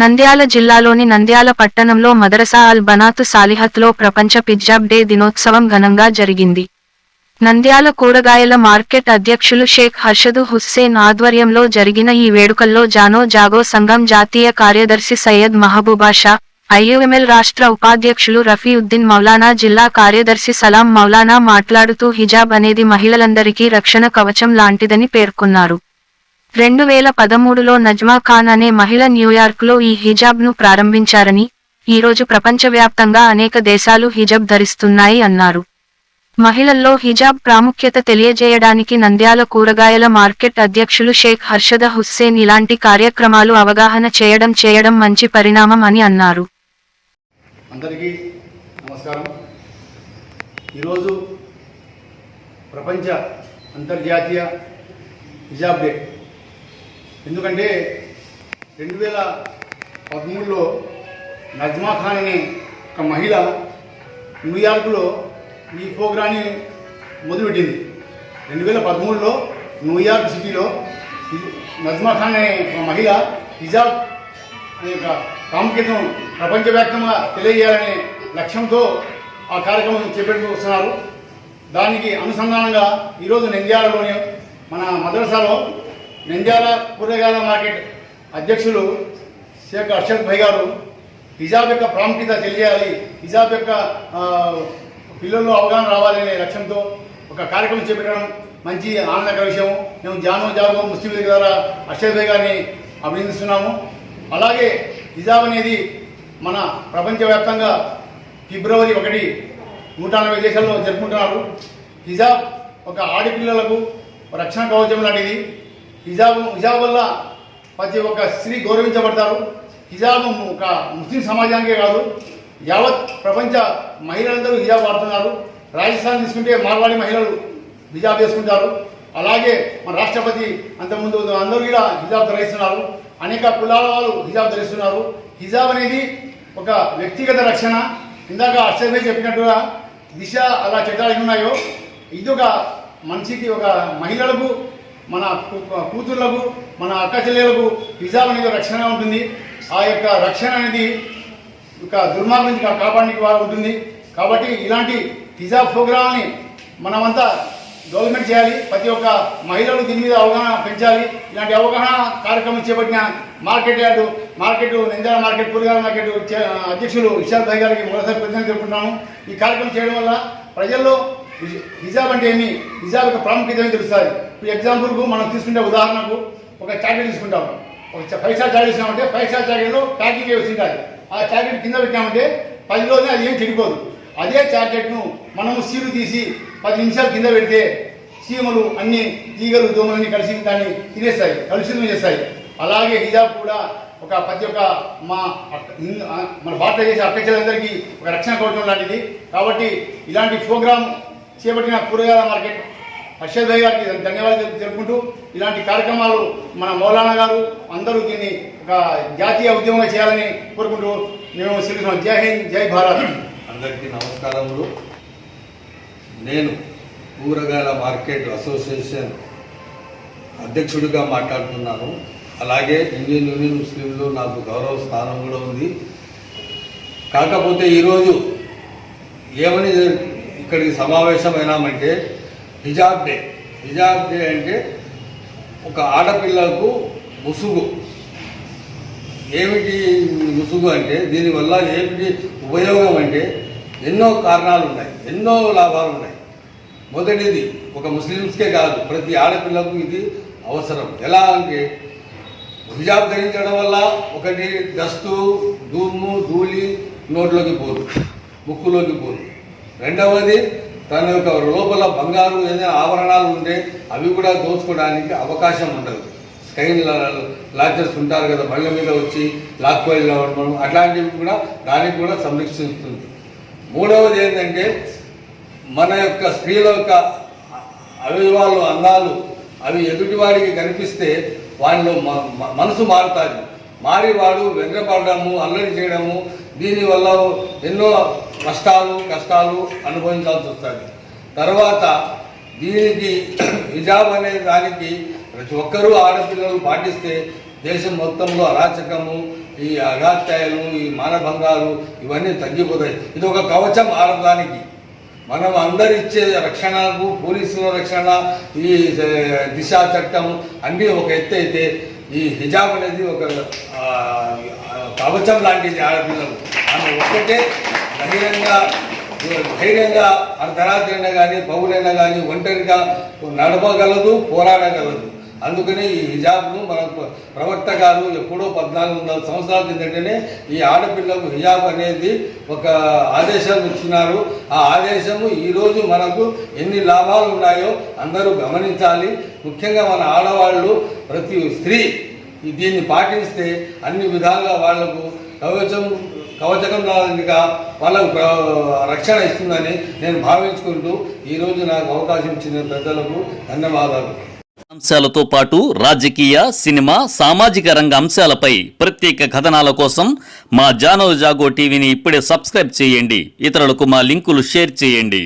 నంద్యాల జిల్లాలోని నంద్యాల పట్టణంలో మదరసా అల్ బనాతు సాలిహత్లో ప్రపంచ పిజ్జాబ్ డే దినోత్సవం ఘనంగా జరిగింది. నంద్యాల కూరగాయల మార్కెట్ అధ్యక్షులు షేక్ హర్షదు హుస్సేన్ ఆధ్వర్యంలో జరిగిన ఈ వేడుకల్లో జానో జాగో సంఘం జాతీయ కార్యదర్శి సయ్యద్ మహబూబాషా ఐయుఎంఎల్ రాష్ట్ర ఉపాధ్యక్షులు రఫీఉద్దీన్ మౌలానా జిల్లా కార్యదర్శి సలాం మౌలానా మాట్లాడుతూ హిజాబ్ అనేది మహిళలందరికీ రక్షణ కవచం లాంటిదని పేర్కొన్నారు. రెండు వేల పదమూడులో నజ్మా ఖాన్ అనే మహిళ న్యూయార్క్లో ఈ హిజాబ్ను ప్రారంభించారని ఈరోజు ప్రపంచవ్యాప్తంగా అనేక దేశాలు హిజాబ్ ధరిస్తున్నాయి అన్నారు. మహిళల్లో హిజాబ్ ప్రాముఖ్యత తెలియజేయడానికి నంద్యాల కూరగాయల మార్కెట్ అధ్యక్షులు షేక్ హర్షద హుస్సేన్ ఇలాంటి కార్యక్రమాలు అవగాహన చేయడం చేయడం మంచి పరిణామం అని అన్నారు. అందరికీ నమస్కారం. ఈరోజు ప్రపంచ అంతర్జాతీయ హిజాబ్ డే. ఎందుకంటే రెండు వేల పదమూడులో నజ్మా ఖాన్ అనే ఒక మహిళ న్యూయార్క్లో ఈ ప్రోగ్రాన్ని మొదలుపెట్టింది. రెండు వేల పదమూడులో న్యూయార్క్ సిటీలో నజ్మా ఖాన్ అనే ఒక మహిళ హిజాబ్ అనే ఒక ప్రాముఖ్యతను ప్రపంచవ్యాప్తంగా తెలియజేయాలనే లక్ష్యంతో ఆ కార్యక్రమం చేపట్టుకు వస్తున్నారు. దానికి అనుసంధానంగా ఈరోజు నంద్యాలలోని మన మదరసాలో నంద్యాల కూరగాయల మార్కెట్ అధ్యక్షులు షేక్ అర్షద్ భాయ్ గారు హిజాబ్ యొక్క ప్రాముఖ్యత తెలియాలి. హిజాబ్ యొక్క పిల్లల్లో అవగాహన రావాలనే లక్ష్యంతో ఒక కార్యక్రమం చేపట్టడం మంచి ఆనందకర విషయం మేము జానో జాగో ముస్లిం లీగ్ ద్వారా అర్షద్ భాయ్ గారిని అభినందిస్తున్నాము. అలాగే హిజాబ్ అనేది మన ప్రపంచవ్యాప్తంగా ఫిబ్రవరి ఒకటి నూట నలభై దేశాల్లో జరుపుకుంటున్నారు. హిజాబ్ ఒక ఆడపిల్లలకు రక్షణ కవచం లాంటిది. హిజాబ్ హిజాబ్ వల్ల ప్రతి ఒక్క స్త్రీ గౌరవించబడతారు. హిజాబ్ ఒక ముస్లిం సమాజానికే కాదు యావత్ ప్రపంచ మహిళలందరూ హిజాబ్ వాడుతున్నారు. రాజస్థాన్ తీసుకుంటే మార్వాడి మహిళలు హిజాబ్ వేసుకుంటారు అలాగే మన రాష్ట్రపతి అంతకుముందు అందరూ కూడా హిజాబ్ ధరిస్తున్నారు. అనేక కులాల వాళ్ళు హిజాబ్ ధరిస్తున్నారు. హిజాబ్ అనేది ఒక వ్యక్తిగత రక్షణ. ఇందాక అక్షయ్ చెప్పినట్టుగా దిశ అలా చట్టాలు ఉన్నాయో ఇది ఒక మనిషికి ఒక మహిళలకు మన కూ- కూతుర్లకు మన అక్క చెల్లెలకు హిజాబ్ అనేది రక్షణ ఉంటుంది. ఆ యొక్క రక్షణ అనేది ఒక దుర్మార్గం నుంచి కాపాడడానికి వారు ఉంటుంది. కాబట్టి ఇలాంటి హిజాబ్ ప్రోగ్రామ్ని మనమంతా డెవలప్మెంట్ చేయాలి. ప్రతి ఒక్క మహిళలు దీని మీద అవగాహన పెంచాలి. ఇలాంటి అవగాహన కార్యక్రమం చేపట్టిన మార్కెట్ యార్డు మార్కెట్ నిందాల మార్కెట్ కూరగాయల మార్కెట్ అధ్యక్షులు ఇషాద్ భాయ్ గారికి మరోసారి కృతజ్ఞతలు తెలుపుకుంటున్నాము. ఈ కార్యక్రమం చేయడం వల్ల ప్రజల్లో హిజాబ్ అంటే ఏమి? హిజాబ్ యొక్క ప్రాముఖ్యత ఏమి తెలుస్తుంది? ఇప్పుడు ఎగ్జాంపుల్కు మనం తీసుకుంటే ఉదాహరణకు ఒక చాక్లెట్ తీసుకుంటాం. ఒక పైసా ఫైవ్ స్టార్ పైసా ఇచ్చినామంటే ఫైవ్ స్టార్ చాక్లెట్లో ప్యాకింగ్ చేసి ఉంటుంది ఆ చాక్లెట్ కింద పెట్టామంటే పది రోజులు అది ఏం చెడిపోదు. అదే చాక్లెట్ను మనము సీలు తీసి పది నిమిషాలు కింద పెడితే చీమలు అన్ని ఈగలు దోమలన్నీ కలిసి దాన్ని తినేస్తాయి కలుషితం చేస్తాయి. అలాగే హిజాబ్ కూడా ఒక ప్రతి ఒక్క మా మన భారతదేశ అక్కచెలందరికీ ఒక రక్షణ కవచం లాంటిది. కాబట్టి ఇలాంటి ప్రోగ్రాం చేపట్టిన కూరగాయల మార్కెట్. హర్షద్ భాయ్ గారికి ధన్యవాదాలు తెలుపుకుంటూ ఇలాంటి కార్యక్రమాలు మన మౌలానా గారు అందరూ దీన్ని ఒక జాతీయ ఉద్యమంగా చేయాలని కోరుకుంటూ మేము శ్రీకృష్ణ జై హింద్ జై భారత్. అందరికీ నమస్కారములు. నేను కూరగాయల మార్కెట్ అసోసియేషన్ అధ్యక్షుడిగా మాట్లాడుతున్నాను. అలాగే ఇండియన్ యూనియన్ ముస్లింలు నాకు గౌరవ స్థానం కూడా ఉంది. కాకపోతే ఈరోజు ఏమని ఇక్కడికి సమావేశమైనామంటే హిజాబ్ డే. హిజాబ్ డే అంటే ఒక ఆడపిల్లకు ముసుగు. ఏమిటి ముసుగు అంటే దీనివల్ల ఏమిటి ఉపయోగం అంటే ఎన్నో కారణాలు ఉన్నాయి ఎన్నో లాభాలు ఉన్నాయి మొదటిది ఒక ముస్లిమ్స్కే కాదు ప్రతి ఆడపిల్లకు ఇది అవసరం. ఎలా అంటే హిజాబ్ ధరించడం వల్ల ఒకటి డస్టు దుమ్ము ధూళి నోట్లోకి పోదు ముక్కులోకి పోదు. రెండవది తన యొక్క లోపల బంగారు ఏదైనా ఆభరణాలు ఉంటే అవి కూడా దోచుకోవడానికి అవకాశం ఉండదు. స్కైన్ లాచర్స్ ఉంటారు కదా బండ్ల మీద వచ్చి లాక్కోవడం అట్లాంటివి కూడా దానికి కూడా సంరక్షిస్తుంది. మూడవది ఏంటంటే మన యొక్క స్త్రీల యొక్క అవయవాలు అందాలు అవి ఎదుటివాడికి కనిపిస్తే వాడిలో మ- మ- మనసు మారుతుంది. మారి వాడు వెంకపడము అల్లరి చేయడము దీనివల్ల ఎన్నో నష్టాలు కష్టాలు అనుభవించాల్సి వస్తుంది. తర్వాత దీనికి హిజాబ్ అనే దానికి ప్రతి ఒక్కరూ ఆడపిల్లలు పాటిస్తే దేశం మొత్తంలో అరాచకము ఈ అగాత్యాలు ఈ మానభంగాలు ఇవన్నీ తగ్గిపోతాయి. ఇది ఒక కవచం ఆడదానికి. మనం అందరు ఇచ్చే రక్షణకు పోలీసుల రక్షణ ఈ దిశా చట్టం అన్నీ ఒక ఎత్తు అయితే ఈ హిజాబ్ అనేది ఒక కవచం లాంటిది ఆడపిల్లలు. ఆమె ఒక్కటే బహిరంగ ధైర్యంగా అర్ధరాత్రి కానీ పౌరైనా కానీ ఒంటరిగా నడపగలదు పోరాడగలదు. అందుకని ఈ హిజాబ్ను మన ప్రవక్త గారు ఎప్పుడో పద్నాలుగు వందల సంవత్సరాల కిందటనే ఈ ఆడపిల్లకు హిజాబ్ అనేది ఒక ఆదేశం ఇచ్చినారు. ఆ ఆదేశము ఈరోజు మనకు ఎన్ని లాభాలు ఉన్నాయో అందరూ గమనించాలి. ముఖ్యంగా మన ఆడవాళ్ళు ప్రతి స్త్రీ దీన్ని పాటిస్తే అన్ని విధాలుగా వాళ్ళకు కవచం కవచకం లాగా వాళ్ళకు రక్షణ ఇస్తుందని నేను భావించుకుంటూ ఈరోజు నాకు అవకాశం ఇచ్చిన పెద్దలకు ధన్యవాదాలు. అంశాలతో పాటు రాజకీయ సినిమా సామాజిక రంగ అంశాలపై ప్రత్యేక కథనాల కోసం మా జానో జాగో టీవీని ఇప్పుడే సబ్స్క్రైబ్ చేయండి. ఇతరులకు మా లింకులు షేర్ చేయండి.